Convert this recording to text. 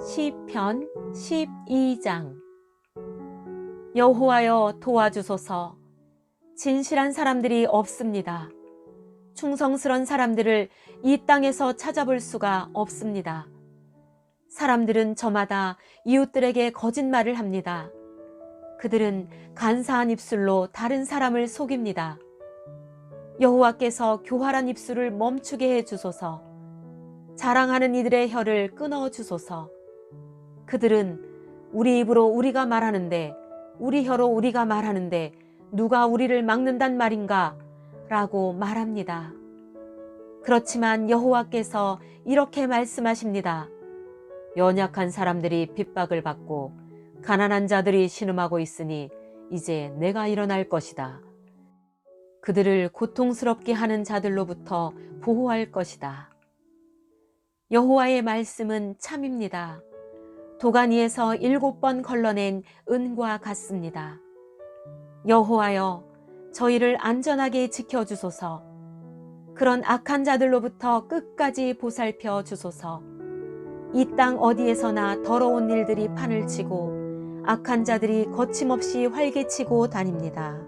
시편 12장 여호와여 도와주소서 진실한 사람들이 없습니다. 충성스런 사람들을 이 땅에서 찾아볼 수가 없습니다. 사람들은 저마다 이웃들에게 거짓말을 합니다. 그들은 간사한 입술로 다른 사람을 속입니다. 여호와께서 교활한 입술을 멈추게 해 주소서. 자랑하는 이들의 혀를 끊어 주소서. 그들은 우리 입으로 우리가 말하는데 우리 혀로 우리가 말하는데 누가 우리를 막는단 말인가? 라고 말합니다. 그렇지만 여호와께서 이렇게 말씀하십니다. 연약한 사람들이 핍박을 받고 가난한 자들이 신음하고 있으니 이제 내가 일어날 것이다. 그들을 고통스럽게 하는 자들로부터 보호할 것이다. 여호와의 말씀은 참입니다. 도가니에서 일곱 번 걸러낸 은과 같습니다. 여호와여, 저희를 안전하게 지켜주소서. 그런 악한 자들로부터 끝까지 보살펴 주소서. 이 땅 어디에서나 더러운 일들이 판을 치고 악한 자들이 거침없이 활개치고 다닙니다.